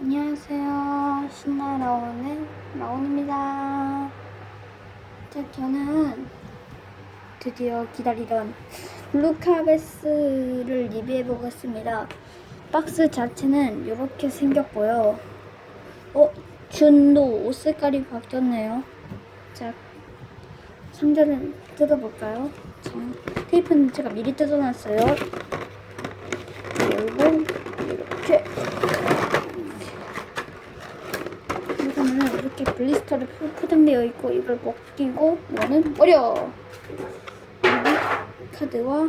안녕하세요. 신나 라온의 라온입니다. 자, 저는 드디어 기다리던 블루카베스를 리뷰해 보겠습니다. 박스 자체는 이렇게 생겼고요. 어, 준도 옷 색깔이 바뀌었네요. 자, 상자를 뜯어볼까요? 자, 테이프는 제가 미리 뜯어놨어요. 그리고 이렇게 이거는 이렇게 블리스터로 포- 포장되어 있고 이걸 벗기고 이거는 여기 카드와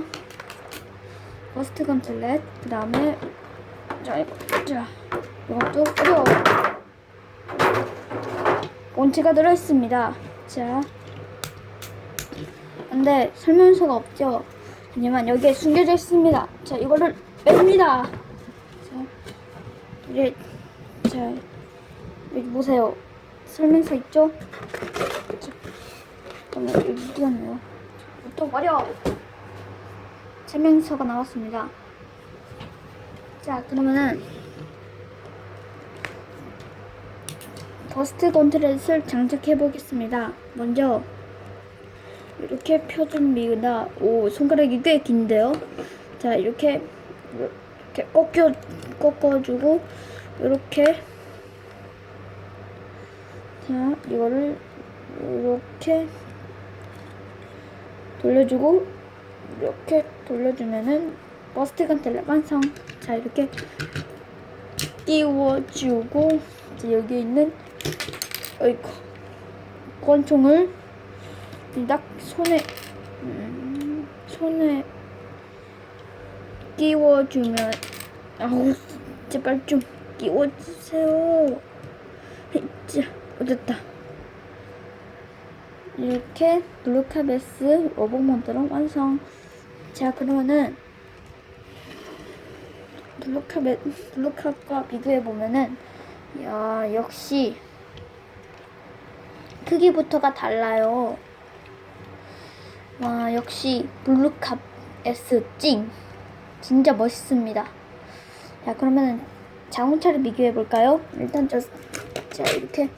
버스트 건틀렛 그 다음에 자 이거 자. 이것도 버려! 원체가 들어있습니다. 자. 근데 설명서가 없죠? 하지만 여기에 숨겨져 있습니다. 자 이거를 뺍니다. 자 이제 자 여기 보세요. 설명서 있죠? 자, 잠깐만 여기 뛰었네요. 또. 설명서가 나왔습니다. 자 그러면은 버스트 건트렛을 장착해 보겠습니다. 먼저 이렇게 펴줍니다. 오 손가락이 꽤 긴데요. 자 이렇게 이렇게 꺾여 꺾어주고 이렇게 자, 이거를 이렇게 돌려주고 이렇게 돌려주면은 버스트 간텔레 완성. 자, 이렇게 띄워주고 이제 여기 있는 어이구 권총을 딱 손에 음, 손에 끼워주면 아우 제발 좀 끼워주세요. 자, 어 됐다. 이렇게 블루카베스 모드로 완성. 자, 그러면은 블루카베 블루캅과 비교해 보면은 야 역시 크기부터가 달라요. 와 역시 블루캅 S 찡 진짜 멋있습니다. 자 그러면은 자동차를 비교해 볼까요? 일단 저 자 이렇게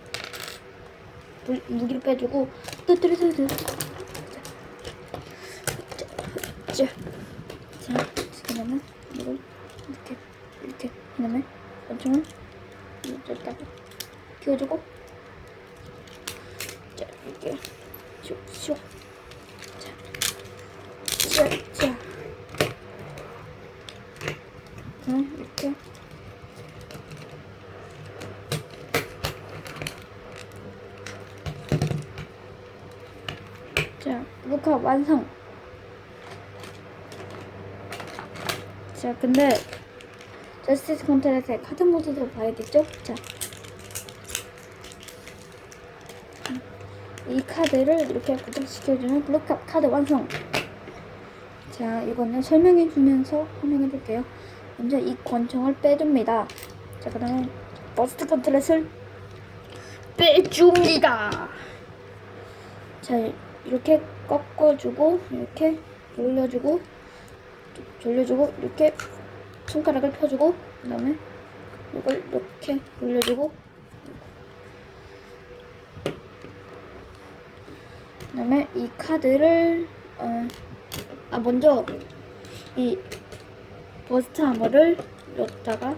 무, 무기를 빼주고 뚜뚜루뚜뚜 자, 자, 자 그러면 이걸 이렇게 이렇게 그다음에 권총을 여기다가 끼워주고 자 이렇게 슉슉 자. 자 이렇게 자, 루카 완성. 자, 근데 저스티스 컨트롤의 카드 모드도 봐야겠죠? 자, 이 카드를 이렇게 고정시켜주면 블루카 카드 완성. 자, 이거는 설명해주면서 설명해줄게요. 먼저 이 권총을 빼줍니다. 자, 그 다음에 버스트 컨트롤을 빼줍니다. 자 이렇게 꺾어주고 이렇게 돌려주고 돌려주고 이렇게 손가락을 펴주고 그 다음에 이걸 이렇게 돌려주고 그 다음에 이 카드를 어, 아 먼저 이 버스트 하머를 여기다가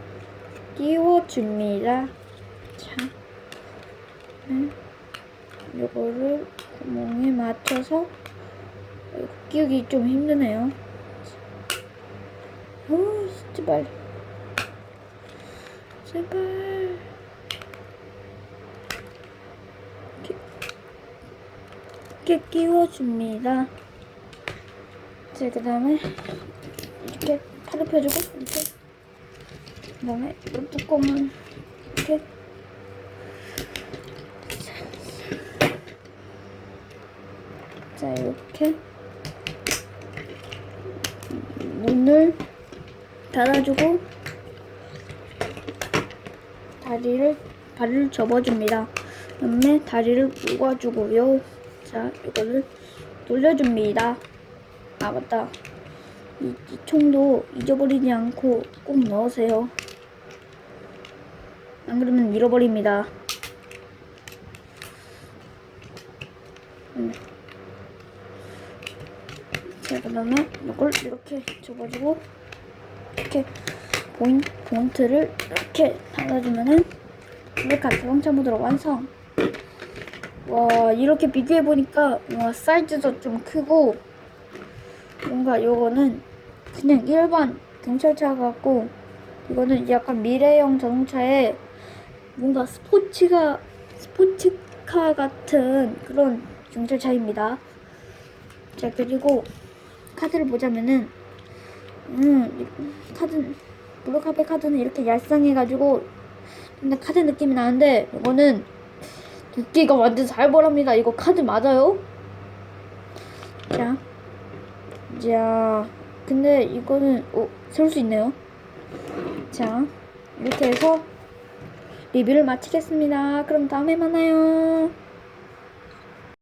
끼워줍니다. 자, 네. 요거를 구멍에 맞춰서 끼우기 좀 힘드네요. 어, 제발. 제발. 이렇게, 끼워줍니다. 자, 그 다음에 이렇게 팔을 펴주고, 이렇게. 그 다음에 이 뚜껑을 이렇게 자 이렇게 문을 닫아주고 다리를 다리를 접어줍니다. 그다음에 다리를 묶어주고요. 자 이거를 돌려줍니다. 아 맞다. 이, 이 총도 잊어버리지 않고 꼭 넣으세요. 아안 그러면 잃어버립니다. 음. 자, 그 다음에 이걸 이렇게 줘가지고 이렇게 포인, 포인트를 이렇게 달아주면은 이렇게 자동차 모드로 완성. 와 이렇게 비교해 보니까 와 사이즈도 좀 크고 뭔가 요거는 그냥 일반 경찰차 같고 이거는 약간 미래형 자동차에 뭔가 스포츠가 스포츠카 같은 그런 경찰차입니다. 자 그리고 카드를 보자면은 음 카드 블루카페 카드는 이렇게 얄쌍해가지고 근데 카드 느낌이 나는데 이거는 두께가 완전 살벌합니다. 이거 카드 맞아요? 자, 자, 근데 이거는 어, 세울 수 있네요. 자, 이렇게 해서 리뷰를 마치겠습니다. 그럼 다음에 만나요.